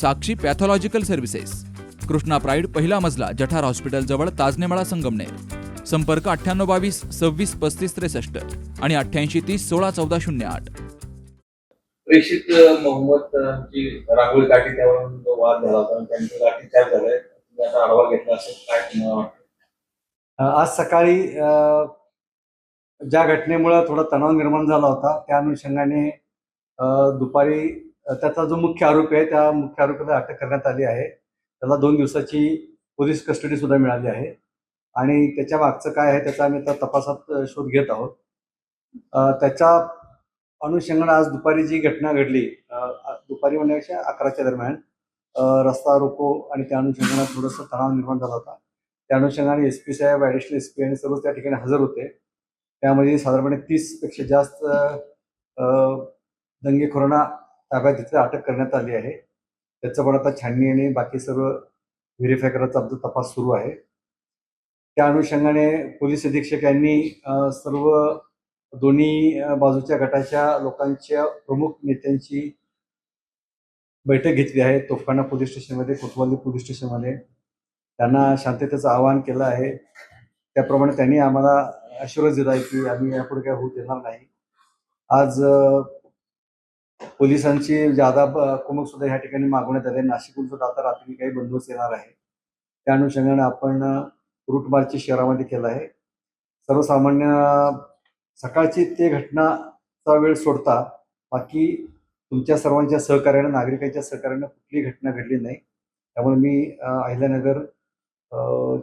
Sakshi pathological services. Krishna pride पहिला मजला जठार hospital जवळ ताजनेमाळा संगमनेर. संपर्क अठ्ठ्याण्णव बावीस सव्वीस पस्तीस त्रेसष्ट आणि अठ्ठ्याऐंशी तीस सोळा चौदा शून्य आठ. प्रेषित मोहम्मद काठी त्यावरून जो वाद झाला होता त्यांची गाठी झालाय. आढावा घेतला असेल काय तुम्हाला वाटतं? अ, आज सकाळी ज्या घटनेमुळं थोडा तणाव निर्माण झाला होता त्या अनुषंगाने दुपारी त्याचा जो मुख्य आरोपी आहे त्या मुख्य आरोपीला अटक करण्यात आली आहे. त्याला दोन दिवसाची पोलीस कस्टडी सुद्धा मिळाली आहे. आणि त्याच्या मागचं काय आहे त्याचा आम्ही आता तपासात शोध घेत आहोत. त्याच्या अनुषंगाने आज दुपारी जी घटना घडली दुपारी म्हणण्यापेक्षा अकराच्या दरम्यान रस्ता रोको आणि त्या अनुषंगाने थोडंसं तणाव निर्माण झाला होता. त्या अनुषंगाने एस पी साहेब ॲडिशनल एस पी आणि सर्व त्या ठिकाणी हजर होते. त्यामध्ये साधारणपणे तीसपेक्षा जास्त दंगेखोरांना ताब्यात घेतलं अटक करण्यात आली आहे. त्याचं पण आता छाननी आणि बाकी सर्व व्हेरीफाय करायचा आमचा तपास सुरू आहे. त्या अनुषंगाने पोलीस अधीक्षक यांनी सर्व दोन्ही बाजूच्या गटाच्या लोकांच्या प्रमुख नेत्यांची बैठक घेतली आहे. तोफखाना पोलीस स्टेशनमध्ये कोतवाली पोलीस स्टेशनमध्ये. त्यांना शांततेचं आवाहन केलं आहे. त्याप्रमाणे त्यांनी आम्हाला आशीर्वाद दिला आहे की आम्ही यापुढे काय होऊ देणार नाही. आज पोलिसांची जादा ब- कुमक सुद्धा या ठिकाणी मागवण्यात आले नाशिकहून सुद्धा आता रात्री काही बंदोबस्त येणार आहे. त्या अनुषंगाने आपण रूट मार्च शहरामध्ये केला आहे. सर्वसामान्य सकाळची ते घटनाचा वेळ सोडता बाकी तुमच्या सर्वांच्या सहकार्याने नागरिकांच्या सहकार्याने कुठली घटना घडली नाही. त्यामुळे मी अहिल्यानगर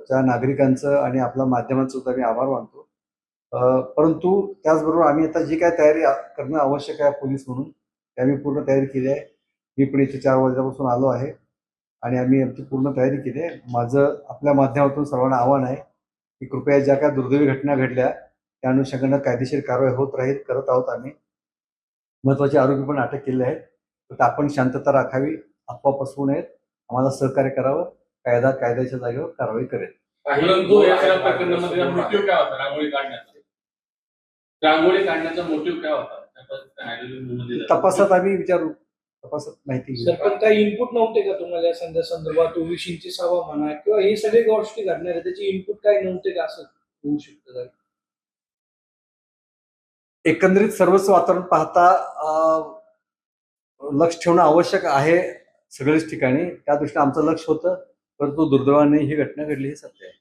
च्या नागरिकांचं आणि आपल्या माध्यमांचं सुद्धा मी आभार मानतो. परंतु त्याचबरोबर आम्ही आता जी काय तयारी करणं आवश्यक आहे पोलीस म्हणून आम्ही पूर्ण तयारी केली आहे. मी पण इथे चार वाजल्यापासून आलो आहे. आणि आम्ही आमची पूर्ण तयारी केली आहे. माझं आपल्या माध्यमातून सर्वांना आव्हान आहे की कृपया ज्या काय दुर्दैवी घटना घडल्या त्या अनुषंगानं कायदेशीर कारवाई होत राहील करत आहोत आम्ही. महत्त्वाचे आरोपी पण अटक केले आहेत. तर आपण शांतता राखावी अफवा पसरू नयेत आम्हाला सहकार्य करावं कायदा कायद्याच्या जागेवर कारवाई करेल. परंतु या सगळ्या प्रकरणामध्ये काय होता? रांगोळी काढण्याचा. रांगोळी काढण्याचा मोटिव्ह काय होता. तपासात आम्ही विचारू. तपासात माहिती घेऊ. पण काही इनपुट नव्हते का तुम्हाला या संध्या संदर्भात ओबीसीची सभा म्हणा किंवा ही सगळी गोष्टी घडणार आहे त्याची इनपुट काही नव्हते का असं होऊ शकतं का? एकंदरीत सर्वच वातावरण पाहता लक्ष ठेवणं आवश्यक आहे सगळ्याच ठिकाणी. त्या दृष्टीने आमचं लक्ष होतं परंतु दुर्दैवाने ही घटना घडली हे सत्य आहे.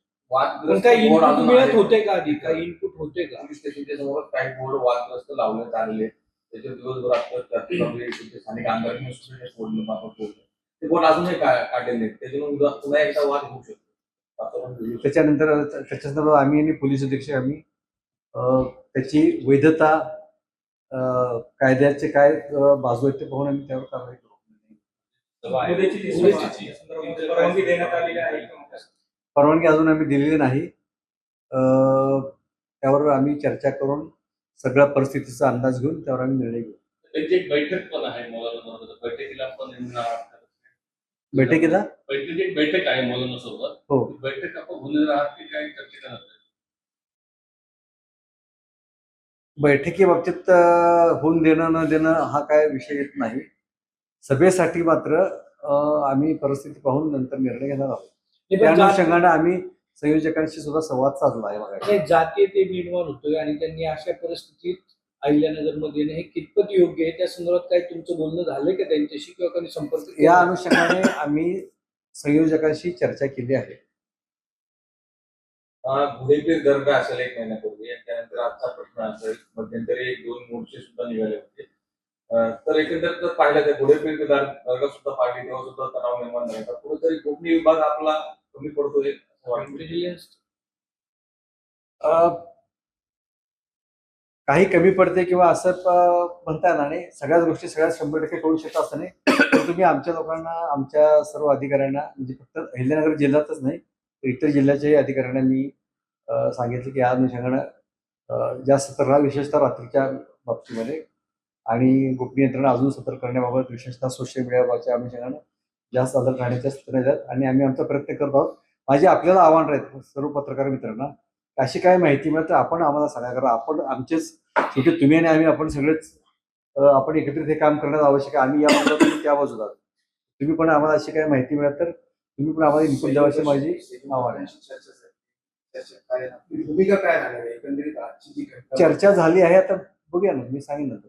पण काही इनपुट मिळत. होते का आधी? काही इनपुट होते का? पोलीस स्टेशनच्या समोर काही बोर्ड वादग्रस्त लावण्यात आलेले. आहेत. त्याच्यावर दिवसभर आता चर्चा चालू आहे. तिथे स्थानिक आमदारांनी सुद्धा बोलणं आपण बोलतो ते बोर्ड अजूनही का- काढलेले त्याच्यामुळे उद्या पुन्हा एकदा वाद होऊ शकतो. त्याच्यानंतर त्याच्या संदर्भात आम्ही आणि पोलीस अधीक्षक आम्ही अं, त्याची वैधता कायद्याचे काय बाजू आहेत ते पाहून आम्ही त्यावर कारवाई करू. परवानगी देण्यात आलेली आहे? परवानगी अजून आम्ही दिलेली नाही. अं, त्यावर आम्ही चर्चा करून सगळ्या परिस्थितीचा अंदाज घेऊन त्यावर आम्ही निर्णय घेऊ. त्यांची एक बैठक पण आहे मौलाना बैठकीला पण. बैठकीला? बैठकीची एक बैठक आहे मौलाना सोबत. हो. बैठक आपण बोलणार आहात की काही चर्चा करणार बैठकीबाबतीत अं, होऊन देणं न देणं हा काय विषय येत नाही. सभेसाठी मात्र आम्ही परिस्थिती पाहून नंतर निर्णय घेणार आहोत. त्या अनुषंगाने आम्ही संयोजकांशी सुद्धा संवाद साधला आहे बघा. जातीय ते निर्माण होतोय आणि त्यांनी अशा परिस्थितीत अहिल्यानगरमध्ये येणं हे कितपत योग्य आहे? त्या संदर्भात काही तुमचं बोलणं झालंय का त्यांच्याशी किंवा काही संपर्क? या अनुषंगाने आम्ही संयोजकांशी चर्चा केली आहे. घोडेपीर दर्गा असेल एक महिन्यापूर्वी. त्यानंतर आजचा प्रश्न असेल. मध्यंतरी एक दोन मोर्चे सुद्धा निघाले होते. तर एकंदरीत जर पाहिलं तर घोडेपीर दर- दर्गा सुद्धा पाडली तेव्हा सुद्धा तणाव निर्माण झाला. होता. कुठेतरी कोकणी विभाग आपला कमी पडतोय काही कमी पडते किंवा असं म्हणता येणार नाही सगळ्याच गोष्टी सगळ्यात शंभर टक्के करू शकता असं नाही. तुम्ही आमच्या लोकांना आमच्या सर्व अधिकाऱ्यांना म्हणजे फक्त अहिल्यानगर जिल्ह्यातच नाही तर इतर जिल्ह्याच्याही अधिकाऱ्यांना मी सांगितलं की या अनुषंगानं जास्त राहा, विशेषतः रात्रीच्या बाबतीमध्ये आणि गोपनीय यंत्रणा अजून सतर्क करण्याबाबत विशेषतः सोशल मीडियाच्या अनुषंगानं जास्त सतर्क राहण्याच्या सूचना द्यात आणि आम्ही आमचा प्रयत्न करत आहोत. माझे आपल्याला आव्हान राहत सर्व पत्रकार मित्रांना अशी काय माहिती मिळत तर आपण आम्हाला सांगा. कारण आपण आमचेच शेवटी तुम्ही आणि आम्ही आपण सगळेच आपण एकत्रित हे काम करण्यात आवश्यक आहे. आम्ही या बाजूला तुम्ही त्या बाजूला तुम्ही पण आम्हाला अशी काही माहिती मिळत तर तुम्ही पण आम्हाला इनपुट द्यावं अशी माझी आव्हान आहे. काय चर्चा झाली आहे आता बघूया ना. मी सांगेन नंतर